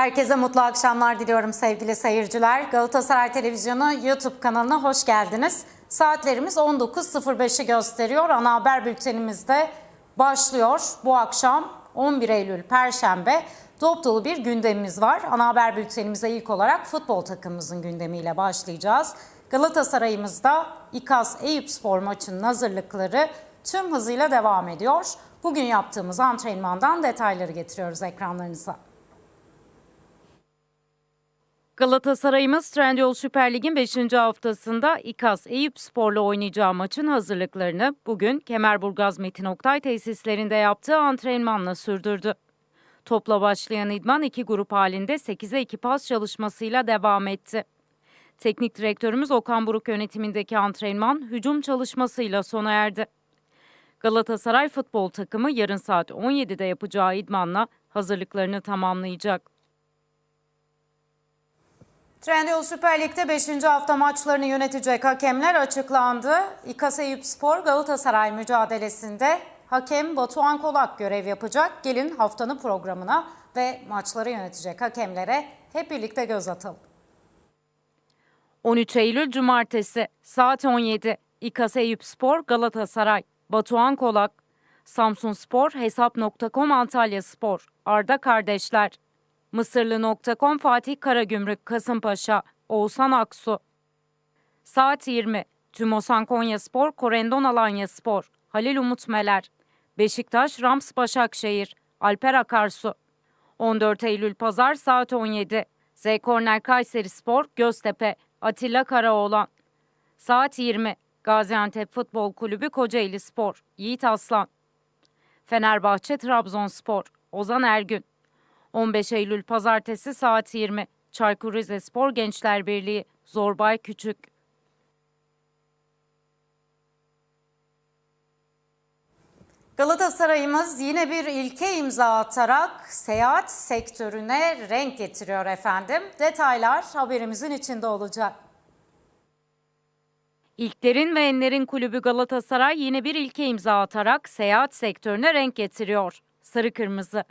Herkese mutlu akşamlar diliyorum sevgili seyirciler. Galatasaray Televizyonu YouTube kanalına hoş geldiniz. Saatlerimiz 19.05'i gösteriyor. Ana haber bültenimizde başlıyor. Bu akşam 11 Eylül Perşembe dop dolu bir gündemimiz var. Ana haber bültenimize ilk olarak futbol takımımızın gündemiyle başlayacağız. Galatasaray'ımızda İKAS Eyüp Spor maçının hazırlıkları tüm hızıyla devam ediyor. Bugün yaptığımız antrenmandan detayları getiriyoruz ekranlarınıza. Galatasaray'ımız Trendyol Süper Lig'in 5. haftasında İKAS Eyüp Spor'la oynayacağı maçın hazırlıklarını bugün Kemerburgaz Metin Oktay tesislerinde yaptığı antrenmanla sürdürdü. Topla başlayan idman iki grup halinde 8'e 2 pas çalışmasıyla devam etti. Teknik direktörümüz Okan Buruk yönetimindeki antrenman hücum çalışmasıyla sona erdi. Galatasaray futbol takımı yarın saat 17'de yapacağı idmanla hazırlıklarını tamamlayacak. Trendyol Süper Lig'de 5. hafta maçlarını yönetecek hakemler açıklandı. İKAS Eyüp Spor Galatasaray mücadelesinde hakem Batuhan Kolak görev yapacak. Gelin haftanın programına ve maçları yönetecek hakemlere hep birlikte göz atalım. 13 Eylül Cumartesi saat 17 İKAS Eyüp Spor Galatasaray Batuhan Kolak Samsun Spor Hesap.com Antalya Spor Arda Kardeşler Mısırlı.com Fatih Karagümrük Kasımpaşa Oğuzhan Aksu. Saat 20 Tümosan Konya Spor Korendon Alanya Spor. Halil Umut Meler. Beşiktaş Rams Başakşehir. Alper Akarsu. 14 Eylül Pazar saat 17 Z Korner Kayseri Spor Göztepe. Atilla Karaoğlan. Saat 20 Gaziantep Futbol Kulübü Kocaeli Spor. Yiğit Aslan. Fenerbahçe Trabzonspor. Ozan Ergün 15 Eylül Pazartesi saat 20 Çaykur Rizespor Gençler Birliği Zorbay Küçük Galatasaray'ımız yine bir ilke imza atarak seyahat sektörüne renk getiriyor efendim. Detaylar haberimizin içinde olacak. İlklerin ve Enler'in kulübü Galatasaray yine bir ilke imza atarak seyahat sektörüne renk getiriyor. Sarı kırmızı.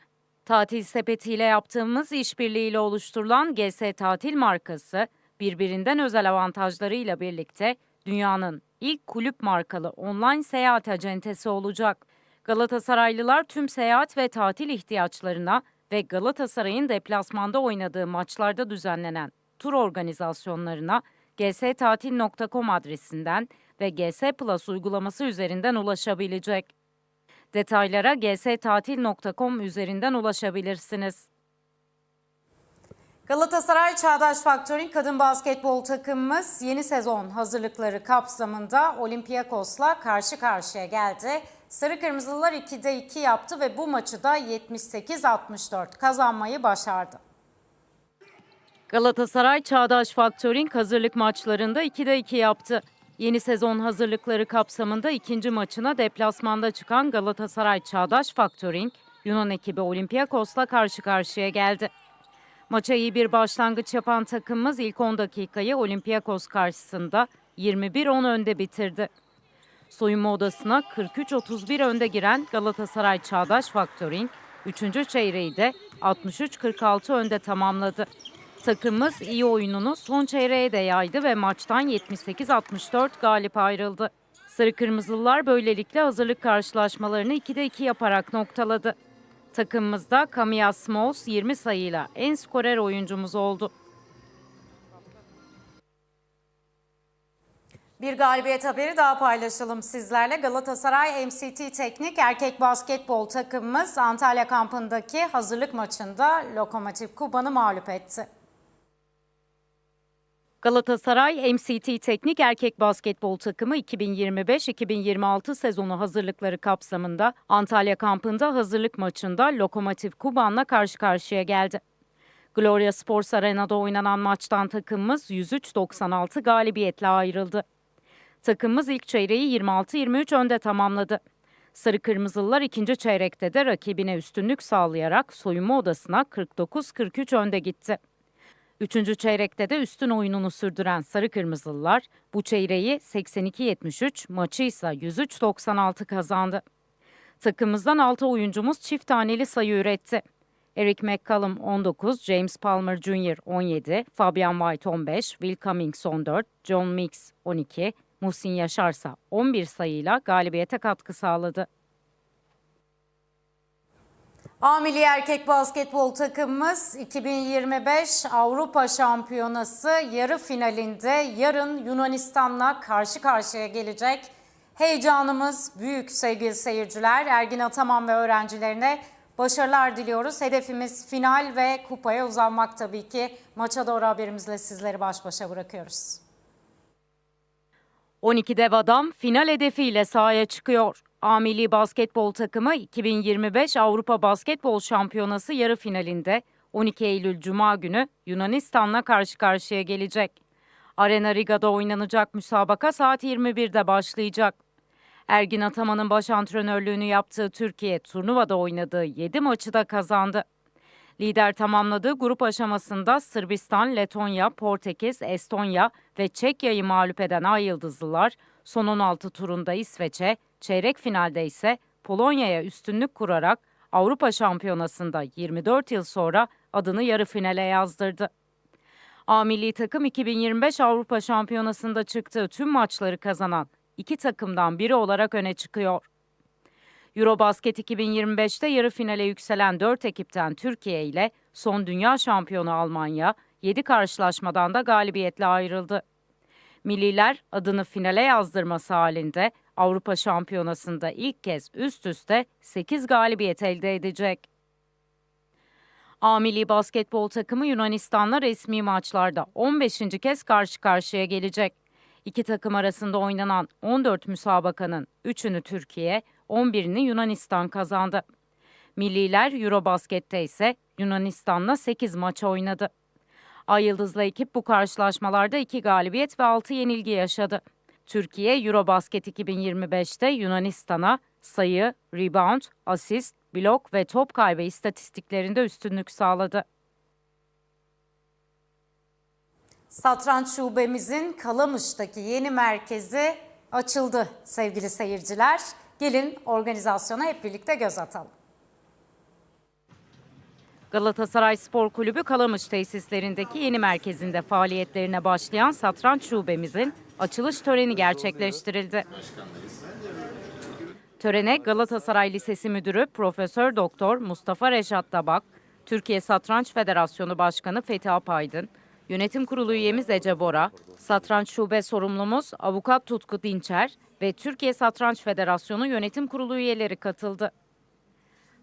Tatil sepetiyle yaptığımız işbirliğiyle oluşturulan GS Tatil markası birbirinden özel avantajlarıyla birlikte dünyanın ilk kulüp markalı online seyahat acentesi olacak. Galatasaraylılar tüm seyahat ve tatil ihtiyaçlarına ve Galatasaray'ın deplasmanda oynadığı maçlarda düzenlenen tur organizasyonlarına gstatil.com adresinden ve GS Plus uygulaması üzerinden ulaşabilecek. Detaylara gstatil.com üzerinden ulaşabilirsiniz. Galatasaray Çağdaş Faktör'ün kadın basketbol takımımız yeni sezon hazırlıkları kapsamında Olympiakos'la karşı karşıya geldi. Sarı Kırmızılılar 2'de 2 yaptı ve bu maçı da 78-64 kazanmayı başardı. Galatasaray Çağdaş Faktör'in hazırlık maçlarında 2'de 2 yaptı. Yeni sezon hazırlıkları kapsamında ikinci maçına deplasmanda çıkan Galatasaray Çağdaş Faktör'in Yunan ekibi Olympiakos'la karşı karşıya geldi. Maça iyi bir başlangıç yapan takımımız ilk 10 dakikayı Olympiakos karşısında 21-10 önde bitirdi. Soyunma odasına 43-31 önde giren Galatasaray Çağdaş Faktör'in 3. çeyreği de 63-46 önde tamamladı. Takımımız iyi oyununu son çeyreğe de yaydı ve maçtan 78-64 galip ayrıldı. Sarı Kırmızılılar böylelikle hazırlık karşılaşmalarını 2'de 2 yaparak noktaladı. Takımımızda Camilla Smalls 20 sayıyla en skorer oyuncumuz oldu. Bir galibiyet haberi daha paylaşalım sizlerle. Galatasaray MCT Teknik erkek basketbol takımımız Antalya kampındaki hazırlık maçında Lokomotiv Kuban'ı mağlup etti. Galatasaray MCT Teknik Erkek Basketbol Takımı 2025-2026 sezonu hazırlıkları kapsamında Antalya kampında hazırlık maçında Lokomotiv Kuban'la karşı karşıya geldi. Gloria Sports Arena'da oynanan maçtan takımımız 103-96 galibiyetle ayrıldı. Takımımız ilk çeyreği 26-23 önde tamamladı. Sarı Kırmızılılar ikinci çeyrekte de rakibine üstünlük sağlayarak soyunma odasına 49-43 önde gitti. Üçüncü çeyrekte de üstün oyununu sürdüren Sarı Kırmızılılar bu çeyreği 82-73, maçı ise 103-96 kazandı. Takımımızdan 6 oyuncumuz çift taneli sayı üretti. Eric McCallum 19, James Palmer Jr. 17, Fabian White 15, Will Cummings 14, John Meeks 12, Muhsin Yaşarsa 11 sayıyla galibiyete katkı sağladı. A erkek basketbol takımımız 2025 Avrupa Şampiyonası yarı finalinde yarın Yunanistan'la karşı karşıya gelecek. Heyecanımız büyük sevgili seyirciler. Ergin Ataman ve öğrencilerine başarılar diliyoruz. Hedefimiz final ve kupaya uzanmak tabii ki. Maça doğru haberimizle sizleri baş başa bırakıyoruz. 12 dev adam final hedefiyle sahaya çıkıyor. A milli basketbol takımı 2025 Avrupa Basketbol Şampiyonası yarı finalinde 12 Eylül Cuma günü Yunanistan'la karşı karşıya gelecek. Arena Riga'da oynanacak müsabaka saat 21'de başlayacak. Ergin Ataman'ın baş antrenörlüğünü yaptığı Türkiye turnuvada oynadığı 7 maçı da kazandı. Lider tamamladığı grup aşamasında Sırbistan, Letonya, Portekiz, Estonya ve Çekya'yı mağlup eden Ay Yıldızlılar son 16 turunda İsveç'e, çeyrek finalde ise Polonya'ya üstünlük kurarak Avrupa Şampiyonası'nda 24 yıl sonra adını yarı finale yazdırdı. A milli takım 2025 Avrupa Şampiyonası'nda çıktığı tüm maçları kazanan iki takımdan biri olarak öne çıkıyor. Eurobasket 2025'te yarı finale yükselen 4 ekipten Türkiye ile son dünya şampiyonu Almanya 7 karşılaşmadan da galibiyetle ayrıldı. Milliler adını finale yazdırması halinde Avrupa Şampiyonası'nda ilk kez üst üste 8 galibiyet elde edecek. A milli basketbol takımı Yunanistan'la resmi maçlarda 15. kez karşı karşıya gelecek. İki takım arasında oynanan 14 müsabakanın 3'ünü Türkiye, 11'ini Yunanistan kazandı. Milliler Eurobasket'te ise Yunanistan'la 8 maç oynadı. Ay Yıldızlı ekip bu karşılaşmalarda 2 galibiyet ve 6 yenilgi yaşadı. Türkiye Eurobasket 2025'te Yunanistan'a sayı, rebound, asist, blok ve top kaybı istatistiklerinde üstünlük sağladı. Satranç şubemizin Kalamış'taki yeni merkezi açıldı sevgili seyirciler. Gelin organizasyona hep birlikte göz atalım. Galatasaray Spor Kulübü Kalamış tesislerindeki yeni merkezinde faaliyetlerine başlayan satranç şubemizin açılış töreni gerçekleştirildi. Törene Galatasaray Lisesi Müdürü Profesör Doktor Mustafa Reşat Tabak, Türkiye Satranç Federasyonu Başkanı Fethi Apaydın, Yönetim Kurulu üyemiz Ece Bora, Satranç Şube sorumlumuz Avukat Tutku Dinçer ve Türkiye Satranç Federasyonu Yönetim Kurulu üyeleri katıldı.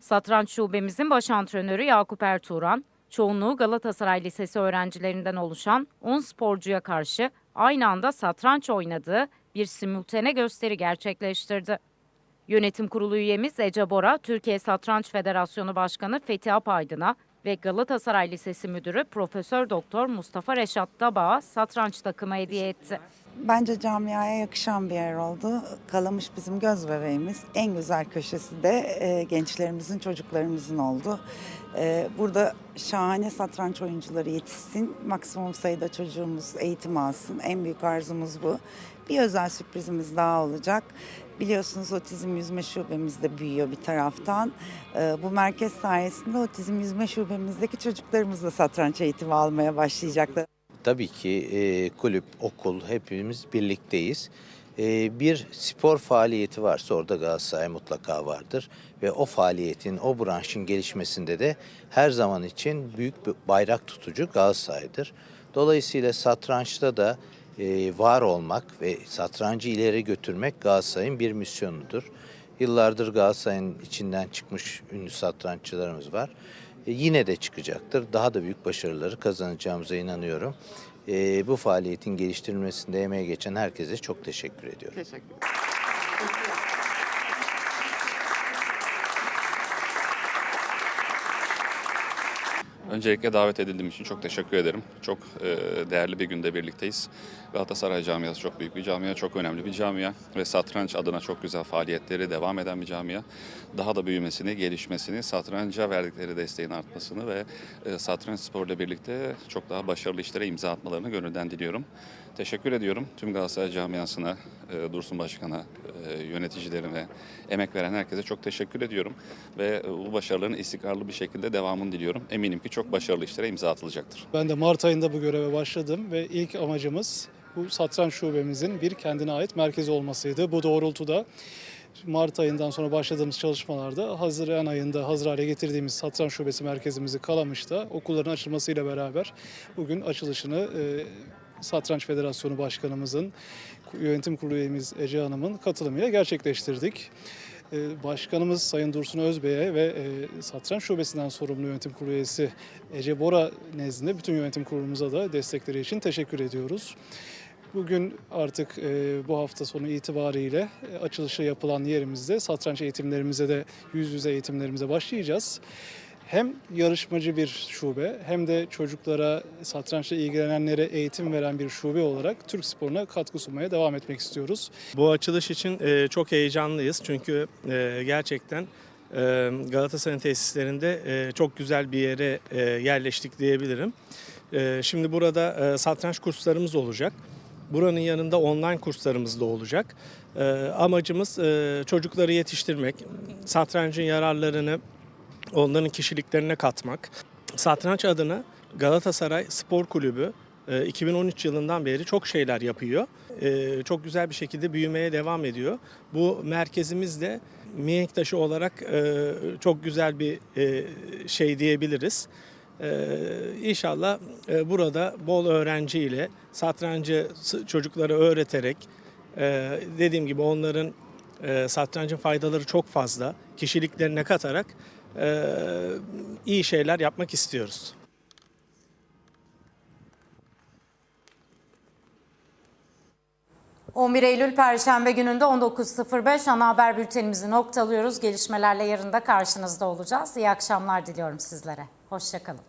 Satranç şubemizin baş antrenörü Yakup Ertuğran, çoğunluğu Galatasaray Lisesi öğrencilerinden oluşan 10 sporcuya karşı aynı anda satranç oynadığı bir simultane gösteri gerçekleştirdi. Yönetim kurulu üyemiz Ece Bora, Türkiye Satranç Federasyonu Başkanı Fethi Apaydın'a ve Galatasaray Lisesi Müdürü Profesör Doktor Mustafa Reşat Dabağ'a satranç takımı hediye etti. Bence camiaya yakışan bir yer oldu. Kalamış bizim göz bebeğimiz. En güzel köşesi de e, gençlerimizin, çocuklarımızın oldu. E, burada şahane satranç oyuncuları yetişsin. Maksimum sayıda çocuğumuz eğitim alsın. En büyük arzumuz bu. Bir özel sürprizimiz daha olacak. Biliyorsunuz otizm yüzme şubemiz de büyüyor bir taraftan. E, bu merkez sayesinde otizm yüzme şubemizdeki çocuklarımız da satranç eğitimi almaya başlayacaklar. Tabii ki e, kulüp, okul hepimiz birlikteyiz. E, bir spor faaliyeti varsa orada Galatasaray mutlaka vardır. Ve o faaliyetin, o branşın gelişmesinde de her zaman için büyük bir bayrak tutucu Galatasaray'dır. Dolayısıyla satrançta da var olmak ve satrancı ileri götürmek Galatasaray'ın bir misyonudur. Yıllardır Galatasaray'ın içinden çıkmış ünlü satranççılarımız var. E, yine de çıkacaktır. Daha da büyük başarıları kazanacağımıza inanıyorum. E, bu faaliyetin geliştirilmesinde emeği geçen herkese çok teşekkür ediyorum. Öncelikle davet edildiğim için çok teşekkür ederim. Çok e, değerli bir günde birlikteyiz. Galatasaray camiası çok büyük bir camia, çok önemli bir camia ve satranç adına çok güzel faaliyetleri devam eden bir camia. Daha da büyümesini, gelişmesini, satranca verdikleri desteğin artmasını ve e, satranç sporuyla birlikte çok daha başarılı işlere imza atmalarını gönülden diliyorum. Teşekkür ediyorum tüm Galatasaray camiasına, e, Dursun Başkan'a, e, yöneticilerine, emek veren herkese çok teşekkür ediyorum. Ve e, bu başarıların istikrarlı bir şekilde devamını diliyorum. Eminim ki çok başarılı işlere imza atılacaktır. Ben de Mart ayında bu göreve başladım ve ilk amacımız bu satranç şubemizin bir kendine ait merkezi olmasıydı. Bu doğrultuda Mart ayından sonra başladığımız çalışmalarda Haziran ayında hazır hale getirdiğimiz satranç şubesi merkezimizi Kalamış'ta okulların açılmasıyla beraber bugün açılışını e, Satranç Federasyonu Başkanımızın, yönetim kurulu üyemiz Ece Hanım'ın katılımıyla gerçekleştirdik. Ee, Başkanımız Sayın Dursun Özbey'e ve e, Satranç Şubesi'nden sorumlu yönetim kurulu üyesi Ece Bora nezdinde bütün yönetim kurulumuza da destekleri için teşekkür ediyoruz. Bugün artık e, bu hafta sonu itibariyle e, açılışı yapılan yerimizde satranç eğitimlerimize de yüz yüze eğitimlerimize başlayacağız. Hem yarışmacı bir şube hem de çocuklara satrançla ilgilenenlere eğitim veren bir şube olarak Türk sporuna katkı sunmaya devam etmek istiyoruz. Bu açılış için e, çok heyecanlıyız çünkü e, gerçekten e, Galatasaray'ın tesislerinde e, çok güzel bir yere yerleştik diyebilirim. Şimdi burada satranç kurslarımız olacak. Buranın yanında online kurslarımız da olacak. Amacımız çocukları yetiştirmek, satrancın yararlarını onların kişiliklerine katmak. Satranç adına Galatasaray Spor Kulübü e, 2013 yılından beri çok şeyler yapıyor. E, Çok güzel bir şekilde büyümeye devam ediyor. Bu merkezimiz de mihenk taşı olarak e, çok güzel bir e, şey diyebiliriz. E, İnşallah e, burada bol öğrenciyle satrancı çocuklara öğreterek e, dediğim gibi onların e, satrancın faydaları çok fazla. Kişiliklerine katarak e, iyi şeyler yapmak istiyoruz. 11 Eylül Perşembe gününde 19.05 ana haber bültenimizi noktalıyoruz. Gelişmelerle yarın da karşınızda olacağız. İyi akşamlar diliyorum sizlere. Hoşçakalın.